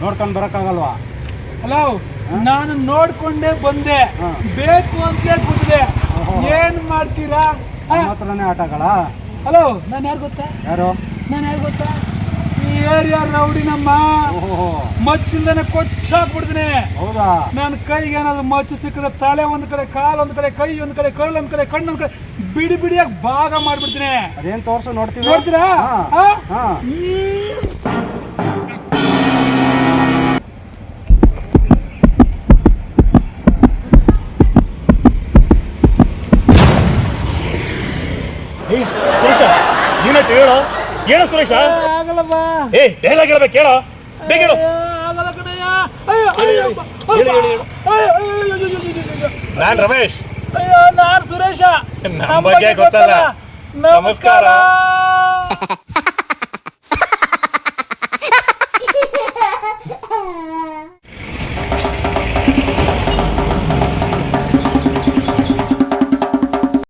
ನೋಡ್ಕೊಂಡು ಬರೋಕ್ಕಾಗಲ್ವಾ? ಹಲೋ ನಾನು ನೋಡ್ಕೊಂಡೇ ಬಂದೆ. ಬೇಕು ಅಂತಲೇ ಬಿಟ್ಟಿದೆ ಏನು ಮಾಡ್ತೀರಾ? ಹತ್ರನೇ ಆಟಗಳ? ಹಲೋ ನಾನು ಯಾರು ಗೊತ್ತಾ? ಯಾರು? ನಾನು ಯಾರು ಗೊತ್ತಾ? ಈ ಏರಿಯಾ ರೌಡಿ ನಮ್ಮ. ಓಹೋ. ಮಚ್ಚಿಲ್ದೇನೆ ಕೊಚ್ಚಾಕ್ಬಿಡ್ತೀನಿ ಹೌದಾ? ನನ್ನ ಕೈಗೆ ಏನಾದ್ರು ಮಚ್ಚು ಸಿಕ್ಕಿದ್ರೆ ತಲೆ ಒಂದ್ ಕಡೆ ಕಾಲು ಒಂದ್ ಕಡೆ ಕೈ ಒಂದ್ ಕಡೆ ಕಳ್ಳು ಒಂದ್ ಕಡೆ ಕಣ್ಣು ಒಂದ್ ಕಡೆ ಬಿಡಿ ಬಿಡಿಯಾಗಿ ಭಾಗ ಮಾಡ್ಬಿಡ್ತೀನಿ. ಅದೇನ್ ತೋರ್ಸು ನೋಡ್ತೀವಿ. ನೋಡ್ತೀರಾ? ಏಯ್ ಸುರೇಶ ಏನಾಯ್ತು ಹೇಳು? ಹೇಳು ಸುರೇಶ. ಏ, ಆಗಲ್ಲಪ್ಪ. ಏ ಡೈಲಾಗ್ ಹೇಳ್ಬೇಕು ಹೇಳು ಬೇಗ ಹೇಳು. ಏ, ಆಗಲ್ಲ ಕಣಯ್ಯ. ಅಯ್ಯೋ, ಅಯ್ಯೋ, ಅಪ್ಪ, ಹೇಳು, ಹೇಳು, ಹೇಳು. ಅಯ್ಯೋ, ಅಯ್ಯೋ, ಅಯ್ಯೋ, ಅಯ್ಯೋ, ಅಯ್ಯೋ, ಅಯ್ಯೋ, ಅಯ್ಯೋ. ನಾನ್ ರಮೇಶ್. ಅಯ್ಯೋ ನಾನ್ ಸುರೇಶ. ನಮ್ ಬಗ್ಗೆ ಗೊತ್ತಲ್ಲ. ನಮಸ್ಕಾರ.